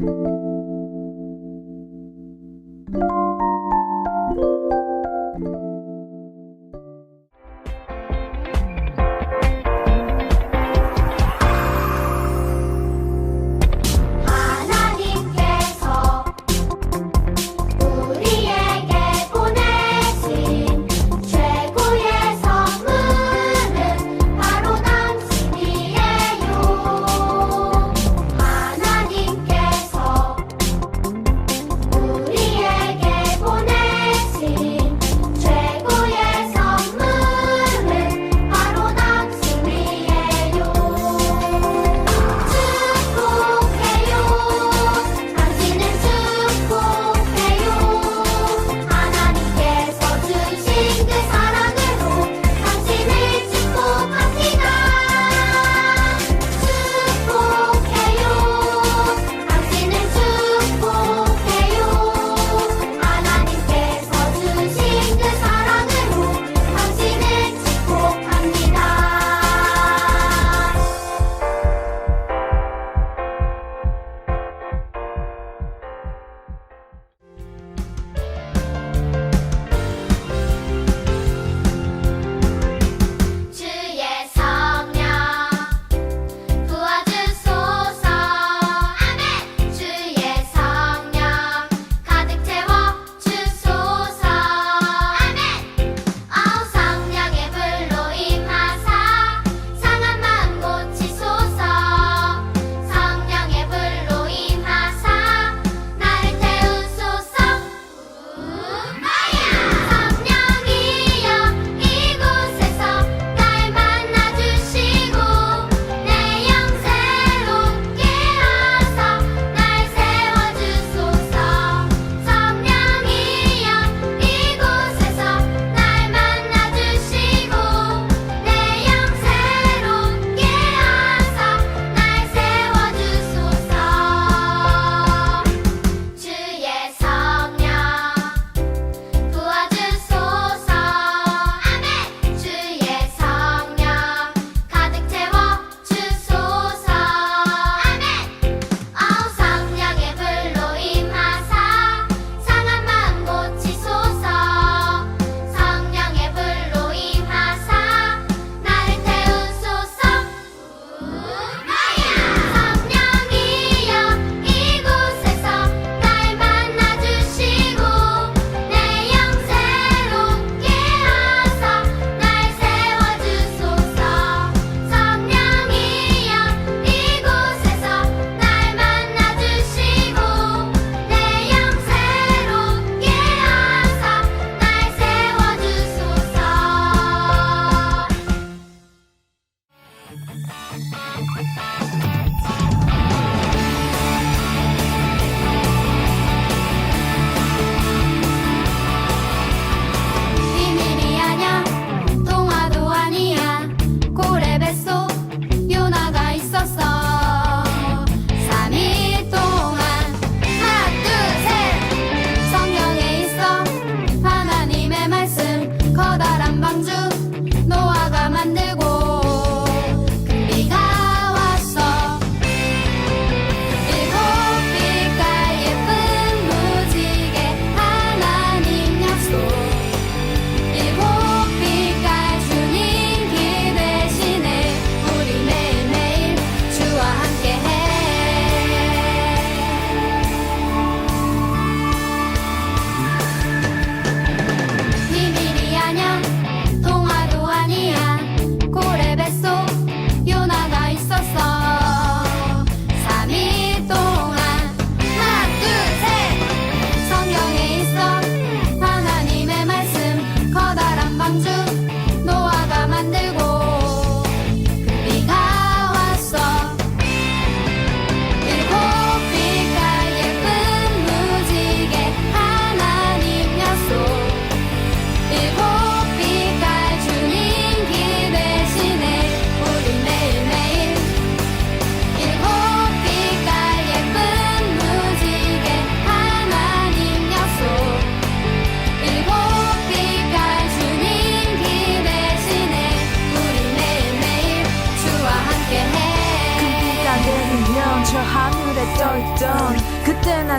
하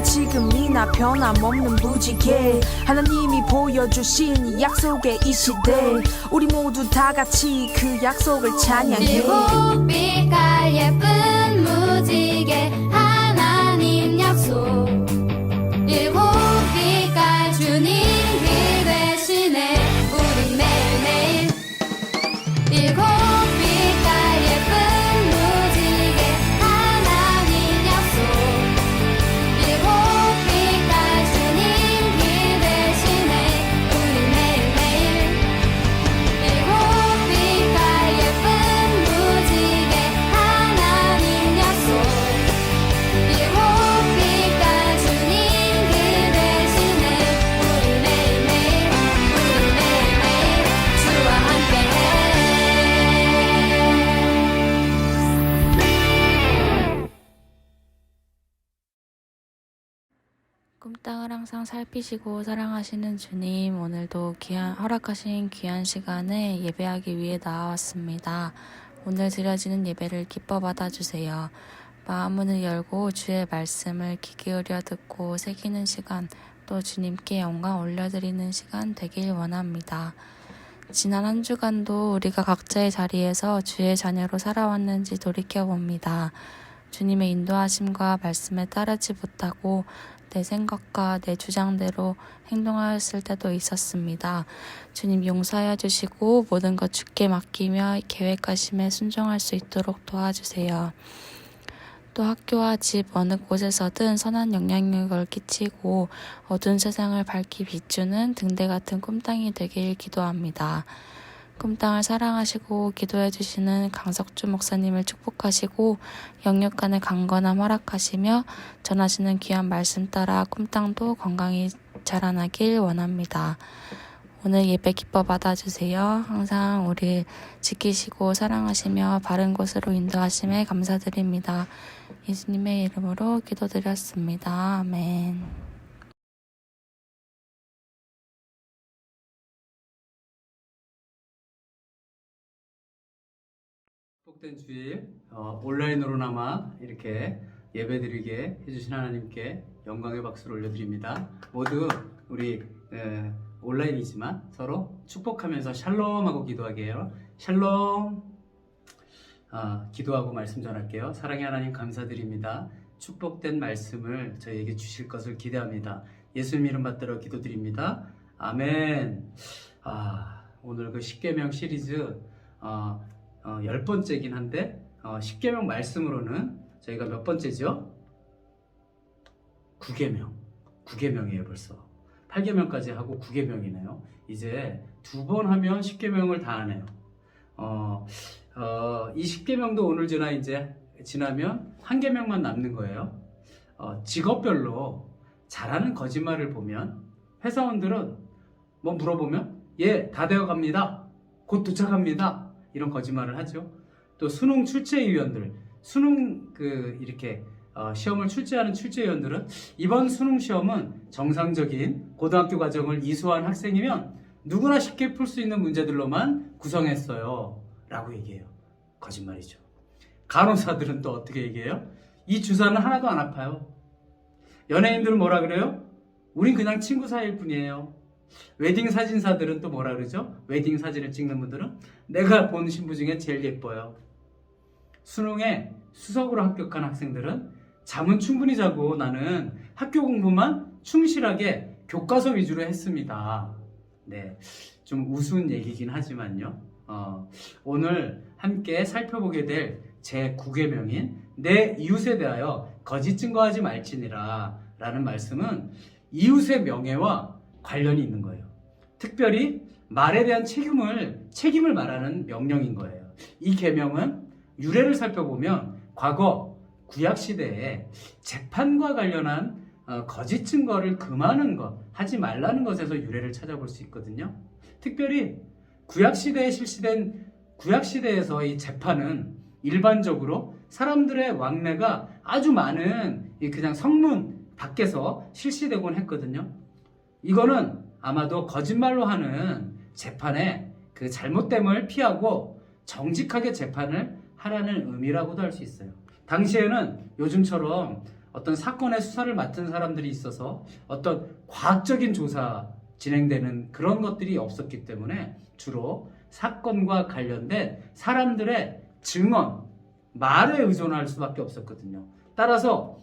지금이나 변함없는 무지개. 하나님이 보여주신 이 약속의 이 시대. 우리 모두 다 같이 그 약속을 찬양해. 일곱 빛깔 예쁜 꿈땅을 항상 살피시고 사랑하시는 주님, 오늘도 귀한, 허락하신 귀한 시간에 예배하기 위해 나왔습니다. 오늘 드려지는 예배를 기뻐 받아주세요. 마음문을 열고 주의 말씀을 귀 기울여 듣고 새기는 시간, 또 주님께 영광 올려드리는 시간 되길 원합니다. 지난 한 주간도 우리가 각자의 자리에서 주의 자녀로 살아왔는지 돌이켜봅니다. 주님의 인도하심과 말씀에 따르지 못하고 내 생각과 내 주장대로 행동하였을 때도 있었습니다. 주님 용서하여 주시고 모든 것 주께 맡기며 계획하심에 순종할 수 있도록 도와주세요. 또 학교와 집 어느 곳에서든 선한 영향력을 끼치고 어두운 세상을 밝히 비추는 등대 같은 꿈땅이 되길 기도합니다. 꿈땅을 사랑하시고 기도해 주시는 강석주 목사님을 축복하시고 영육 간의 강건함 허락하시며 전하시는 귀한 말씀 따라 꿈땅도 건강히 자라나길 원합니다. 오늘 예배 기뻐 받아주세요. 항상 우리 지키시고 사랑하시며 바른 곳으로 인도하심에 감사드립니다. 예수님의 이름으로 기도드렸습니다. 아멘. 복된 주일 어, 온라인으로나마 이렇게 예배드리게 해주신 하나님께 영광의 박수를 올려드립니다. 모두 우리 에, 온라인이지만 서로 축복하면서 샬롬하고 기도하게 해요. 샬롬. 아, 기도하고 말씀 전할게요. 사랑의 하나님 감사드립니다. 축복된 말씀을 저희에게 주실 것을 기대합니다. 예수님 이름 받들어 기도드립니다. 아멘. 아, 오늘 그 십계명 시리즈 어, 어, 열 번째긴 한데 어, 10계명 말씀으로는 저희가 몇 번째죠? 9계명. 9계명이에요 벌써. 8계명까지 하고 9계명이네요. 이제 두 번 하면 10계명을 다 하네요. 어, 어, 이 10계명도 오늘 지나 이제 지나면 한 계명만 남는 거예요. 어, 직업별로 잘하는 거짓말을 보면 회사원들은 뭐 물어보면 예 다 되어 갑니다. 곧 도착합니다 이런 거짓말을 하죠. 또 수능 출제위원들, 수능 그 이렇게 어, 시험을 출제하는 출제위원들은 이번 수능 시험은 정상적인 고등학교 과정을 이수한 학생이면 누구나 쉽게 풀 수 있는 문제들로만 구성했어요. 라고 얘기해요. 거짓말이죠. 간호사들은 또 어떻게 얘기해요? 이 주사는 하나도 안 아파요. 연예인들은 뭐라 그래요? 우린 그냥 친구 사이일 뿐이에요. 웨딩 사진사들은 또 뭐라 그러죠? 웨딩 사진을 찍는 분들은 내가 본 신부 중에 제일 예뻐요. 수능에 수석으로 합격한 학생들은 잠은 충분히 자고 나는 학교 공부만 충실하게 교과서 위주로 했습니다. 네, 좀 우스운 얘기긴 하지만요. 어, 오늘 함께 살펴보게 될 제 9계명인 내 이웃에 대하여 거짓 증거하지 말지니라 라는 말씀은 이웃의 명예와 관련이 있는 거예요. 특별히 말에 대한 책임을 책임을 말하는 명령인 거예요. 이 계명은 유래를 살펴보면 과거 구약 시대에 재판과 관련한 어, 거짓 증거를 금하는 것, 하지 말라는 것에서 유래를 찾아볼 수 있거든요. 특별히 구약 시대에 실시된 구약 시대에서 이 재판은 일반적으로 사람들의 왕래가 아주 많은 이 그냥 성문 밖에서 실시되곤 했거든요. 이거는 아마도 거짓말로 하는 재판의 그 잘못됨을 피하고 정직하게 재판을 하라는 의미라고도 할 수 있어요. 당시에는 요즘처럼 어떤 사건의 수사를 맡은 사람들이 있어서 어떤 과학적인 조사 진행되는 그런 것들이 없었기 때문에 주로 사건과 관련된 사람들의 증언, 말에 의존할 수밖에 없었거든요. 따라서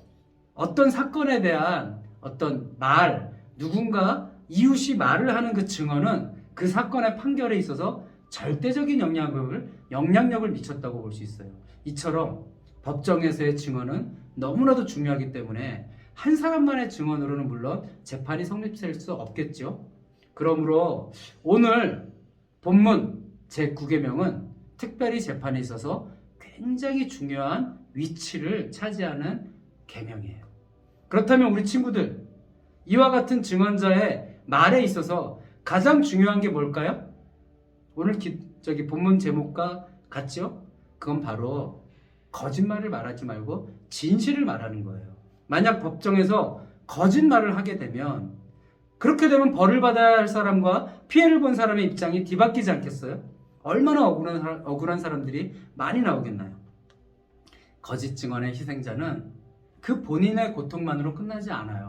어떤 사건에 대한 어떤 말, 누군가 이웃이 말을 하는 그 증언은 그 사건의 판결에 있어서 절대적인 영향력을, 영향력을 미쳤다고 볼 수 있어요. 이처럼 법정에서의 증언은 너무나도 중요하기 때문에 한 사람만의 증언으로는 물론 재판이 성립될 수 없겠죠. 그러므로 오늘 본문 제9계명은 특별히 재판에 있어서 굉장히 중요한 위치를 차지하는 계명이에요. 그렇다면 우리 친구들 이와 같은 증언자의 말에 있어서 가장 중요한 게 뭘까요? 오늘 기, 저기 본문 제목과 같죠? 그건 바로 거짓말을 말하지 말고 진실을 말하는 거예요. 만약 법정에서 거짓말을 하게 되면 그렇게 되면 벌을 받아야 할 사람과 피해를 본 사람의 입장이 뒤바뀌지 않겠어요? 얼마나 억울한, 사- 억울한 사람들이 많이 나오겠나요? 거짓 증언의 희생자는 그 본인의 고통만으로 끝나지 않아요.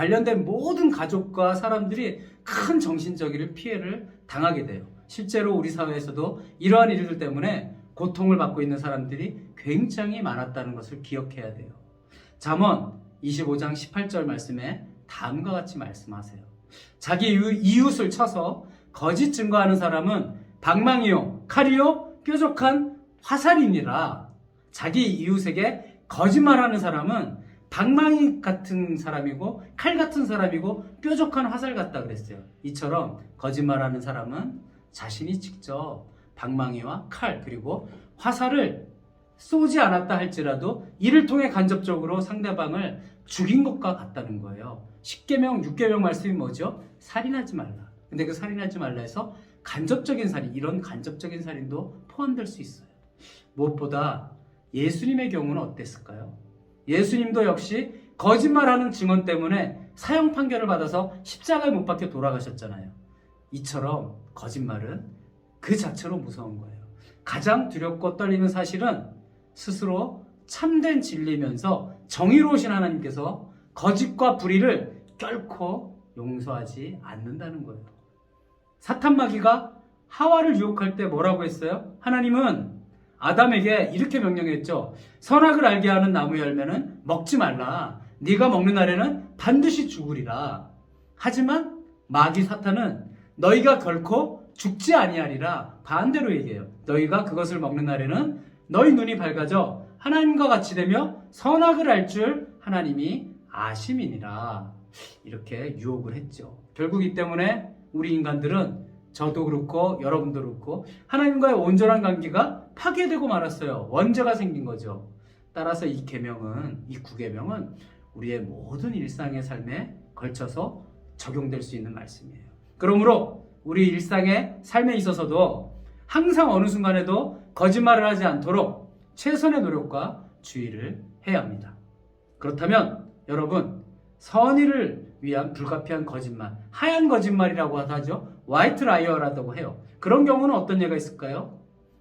관련된 모든 가족과 사람들이 큰 정신적인 피해를 당하게 돼요. 실제로 우리 사회에서도 이러한 일들 때문에 고통을 받고 있는 사람들이 굉장히 많았다는 것을 기억해야 돼요. 잠언 25장 18절 말씀에 다음과 같이 말씀하세요. 자기 이웃- 이웃을 쳐서 거짓 증거하는 사람은 방망이요, 칼이요, 뾰족한 화살이니라. 자기 이웃에게 거짓말하는 사람은 방망이 같은 사람이고 칼 같은 사람이고 뾰족한 화살 같다 그랬어요. 이처럼 거짓말하는 사람은 자신이 직접 방망이와 칼 그리고 화살을 쏘지 않았다 할지라도 이를 통해 간접적으로 상대방을 죽인 것과 같다는 거예요. 10계명, 6계명 말씀이 뭐죠? 살인하지 말라. 근데 그 살인하지 말라 해서 간접적인 살인, 이런 간접적인 살인도 포함될 수 있어요. 무엇보다 예수님의 경우는 어땠을까요? 예수님도 역시 거짓말하는 증언 때문에 사형 판결을 받아서 십자가에 못 박혀 돌아가셨잖아요. 이처럼 거짓말은 그 자체로 무서운 거예요. 가장 두렵고 떨리는 사실은 스스로 참된 진리면서 정의로우신 하나님께서 거짓과 불의를 결코 용서하지 않는다는 거예요. 사탄 마귀가 하와를 유혹할 때 뭐라고 했어요? 하나님은 아담에게 이렇게 명령했죠. 선악을 알게 하는 나무 열매는 먹지 말라. 네가 먹는 날에는 반드시 죽으리라. 하지만 마귀 사탄은 너희가 결코 죽지 아니하리라. 반대로 얘기해요. 너희가 그것을 먹는 날에는 너희 눈이 밝아져 하나님과 같이 되며 선악을 알 줄 하나님이 아심이니라. 이렇게 유혹을 했죠. 결국 이 때문에 우리 인간들은 저도 그렇고 여러분도 그렇고 하나님과의 온전한 관계가 파괴되고 말았어요. 원죄가 생긴 거죠. 따라서 이 계명은 이 구계명은 우리의 모든 일상의 삶에 걸쳐서 적용될 수 있는 말씀이에요. 그러므로 우리 일상의 삶에 있어서도 항상 어느 순간에도 거짓말을 하지 않도록 최선의 노력과 주의를 해야 합니다. 그렇다면 여러분 선의를 위한 불가피한 거짓말, 하얀 거짓말이라고 하죠. 화이트 라이어라고 해요. 그런 경우는 어떤 예가 있을까요?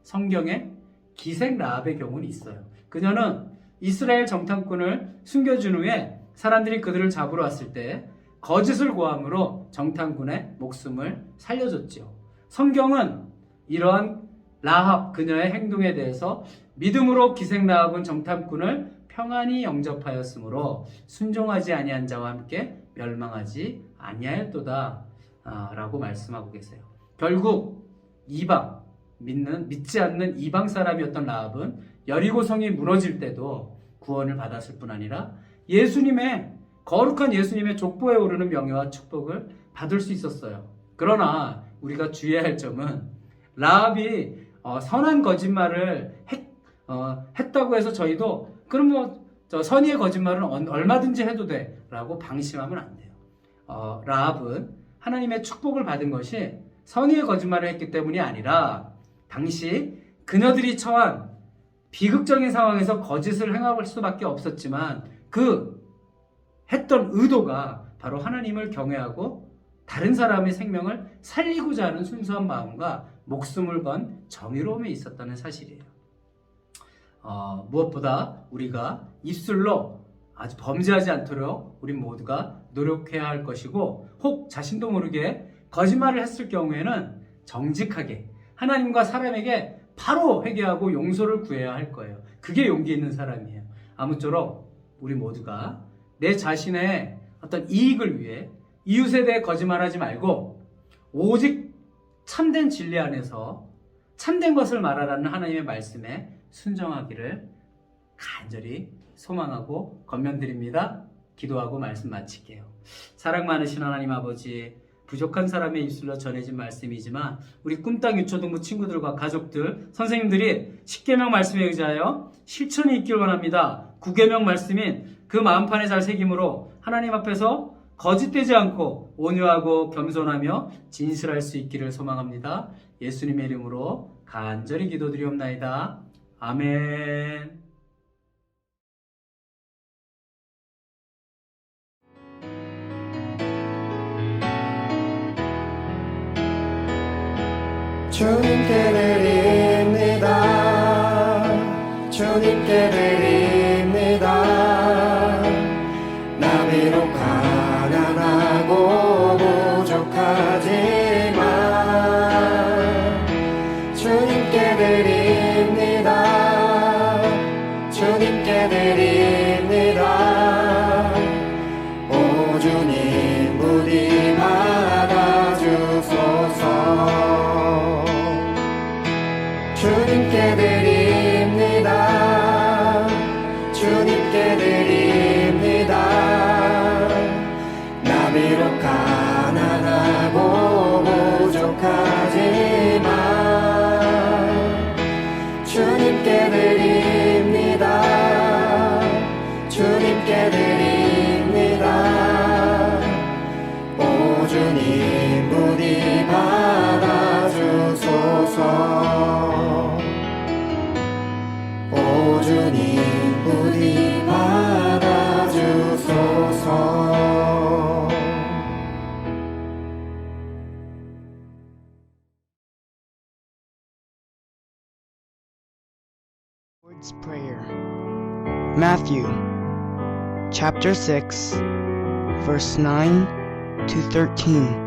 성경에 기생 라합의 경우는 있어요. 그녀는 이스라엘 정탐꾼을 숨겨준 후에 사람들이 그들을 잡으러 왔을 때 거짓을 고함으로 정탐꾼의 목숨을 살려줬지요. 성경은 이러한 라합 그녀의 행동에 대해서 믿음으로 기생 라합은 정탐꾼을 평안히 영접하였으므로 순종하지 아니한 자와 함께 멸망하지 아니하였도다 아, 라고 말씀하고 계세요. 결국 이방 믿는 믿지 않는 이방 사람이었던 라합은 여리고 성이 무너질 때도 구원을 받았을 뿐 아니라 예수님의 거룩한 예수님의 족보에 오르는 명예와 축복을 받을 수 있었어요. 그러나 우리가 주의해야 할 점은 라합이 어, 선한 거짓말을 했, 어, 했다고 해서 저희도 그럼 뭐저 선의의 거짓말은 얼- 얼마든지 해도 돼라고 방심하면 안 돼요. 어, 라합은 하나님의 축복을 받은 것이 선의의 거짓말을 했기 때문이 아니라 당시 그녀들이 처한 비극적인 상황에서 거짓을 행할 수밖에 없었지만 그 했던 의도가 바로 하나님을 경외하고 다른 사람의 생명을 살리고자 하는 순수한 마음과 목숨을 건 정의로움에 있었다는 사실이에요. 어, 무엇보다 우리가 입술로 아주 범죄하지 않도록 우리 모두가 노력해야 할 것이고 혹 자신도 모르게 거짓말을 했을 경우에는 정직하게 하나님과 사람에게 바로 회개하고 용서를 구해야 할 거예요. 그게 용기 있는 사람이에요. 아무쪼록 우리 모두가 내 자신의 어떤 이익을 위해 이웃에 대해 거짓말하지 말고 오직 참된 진리 안에서 참된 것을 말하라는 하나님의 말씀에 순정하기를 간절히 소망하고 건면드립니다. 기도하고 말씀 마칠게요. 사랑 많으신 하나님 아버지, 부족한 사람의 입술로 전해진 말씀이지만 우리 꿈땅 유초등부 친구들과 가족들, 선생님들이 10계명 말씀에 의지하여 실천이 있길 원합니다. 9계명 말씀인 그 마음판에 잘 새김으로 하나님 앞에서 거짓되지 않고 온유하고 겸손하며 진실할 수 있기를 소망합니다. 예수님의 이름으로 간절히 기도드리옵나이다. 아멘. 주님께 드립니다. 주님께 드립니다. Prayer. Matthew chapter 6, verse 9 to 13.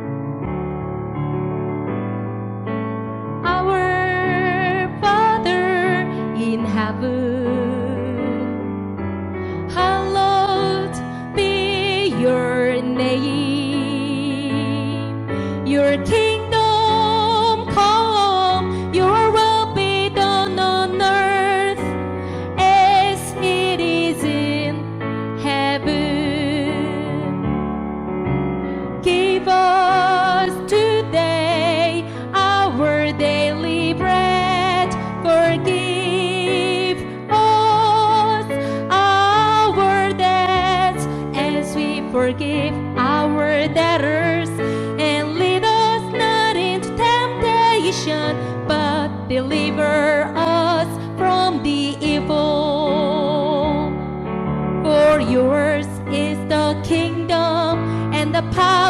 Today our daily bread. Forgive us our debts as we forgive our debtors. And lead us not into temptation, but deliver us from the evil. For yours is the kingdom and the power